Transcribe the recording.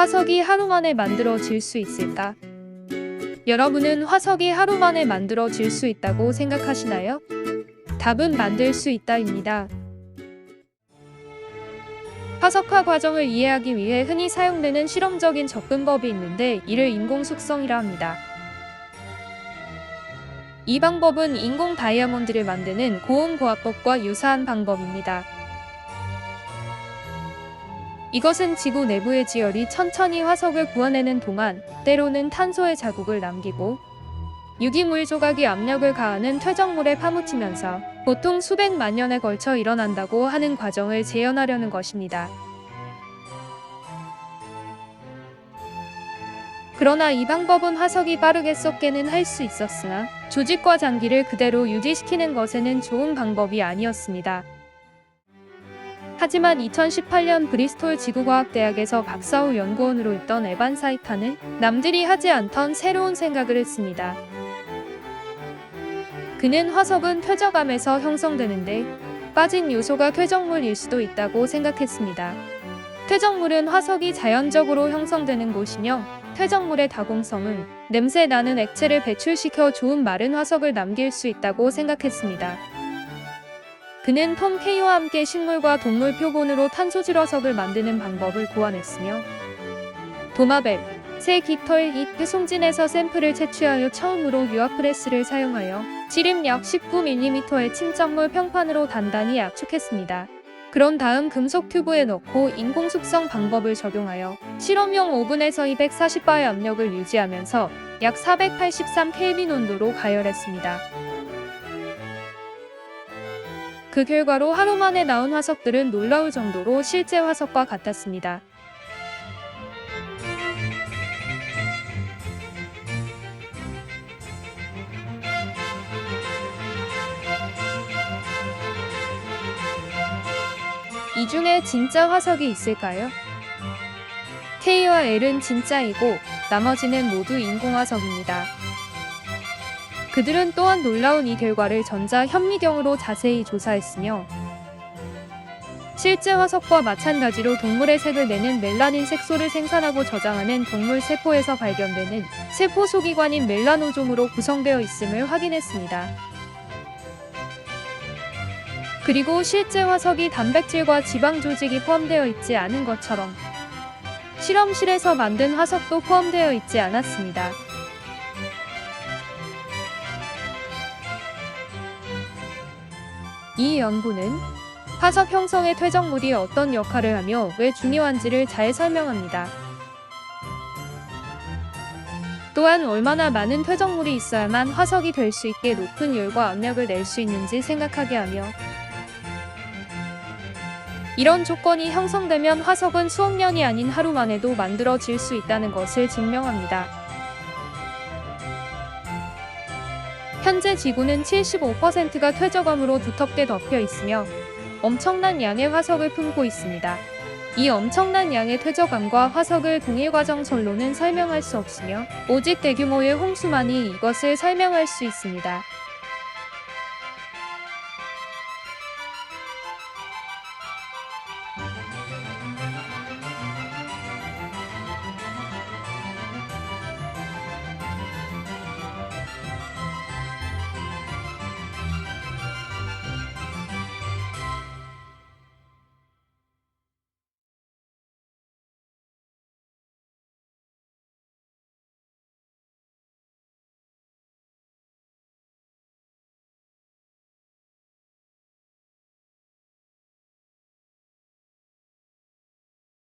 화석이 하루 만에 만들어질 수 있을까? 여러분은 화석이 하루 만에 만들어질 수 있다고 생각하시나요? 답은 만들 수 있다입니다. 화석화 과정을 이해하기 위해 흔히 사용되는 실험적인 접근법이 있는데 이를 인공 숙성이라 합니다. 이 방법은 인공 다이아몬드를 만드는 고온고압법과 유사한 방법입니다. 이것은 지구 내부의 지열이 천천히 화석을 구워내는 동안 때로는 탄소의 자국을 남기고 유기물 조각이 압력을 가하는 퇴적물에 파묻히면서 보통 수백만 년에 걸쳐 일어난다고 하는 과정을 재현하려는 것입니다. 그러나 이 방법은 화석이 빠르게 썩게는 할 수 있었으나 조직과 장기를 그대로 유지시키는 것에는 좋은 방법이 아니었습니다. 하지만 2018년 브리스톨 지구과학대학에서 박사후 연구원으로 있던 에반 사이타는 남들이 하지 않던 새로운 생각을 했습니다. 그는 화석은 퇴적암에서 형성되는데 빠진 요소가 퇴적물일 수도 있다고 생각했습니다. 퇴적물은 화석이 자연적으로 형성되는 곳이며 퇴적물의 다공성은 냄새 나는 액체를 배출시켜 좋은 마른 화석을 남길 수 있다고 생각했습니다. 그는 톰 케이와 함께 식물과 동물 표본으로 탄소질화석을 만드는 방법을 고안했으며 도마벨, 새 깃털 잇 송진에서 샘플을 채취하여 처음으로 유압프레스를 사용하여 지름 약 19mm의 침전물 평판으로 단단히 압축했습니다. 그런 다음 금속 튜브에 넣고 인공 숙성 방법을 적용하여 실험용 오븐에서 240바의 압력을 유지하면서 약 483켈빈 온도로 가열했습니다. 그 결과로 하루 만에 나온 화석들은 놀라울 정도로 실제 화석과 같았습니다. 이 중에 진짜 화석이 있을까요? K와 L은 진짜이고 나머지는 모두 인공화석입니다. 그들은 또한 놀라운 이 결과를 전자 현미경으로 자세히 조사했으며 실제 화석과 마찬가지로 동물의 색을 내는 멜라닌 색소를 생산하고 저장하는 동물 세포에서 발견되는 세포 소기관인 멜라노좀으로 구성되어 있음을 확인했습니다. 그리고 실제 화석이 단백질과 지방 조직이 포함되어 있지 않은 것처럼 실험실에서 만든 화석도 포함되어 있지 않았습니다. 이 연구는 화석 형성의 퇴적물이 어떤 역할을 하며 왜 중요한지를 잘 설명합니다. 또한 얼마나 많은 퇴적물이 있어야만 화석이 될 수 있게 높은 열과 압력을 낼 수 있는지 생각하게 하며 이런 조건이 형성되면 화석은 수억 년이 아닌 하루 만에도 만들어질 수 있다는 것을 증명합니다. 현재 지구는 75%가 퇴적암으로 두텁게 덮여 있으며 엄청난 양의 화석을 품고 있습니다. 이 엄청난 양의 퇴적암과 화석을 동일 과정설로는 설명할 수 없으며 오직 대규모의 홍수만이 이것을 설명할 수 있습니다.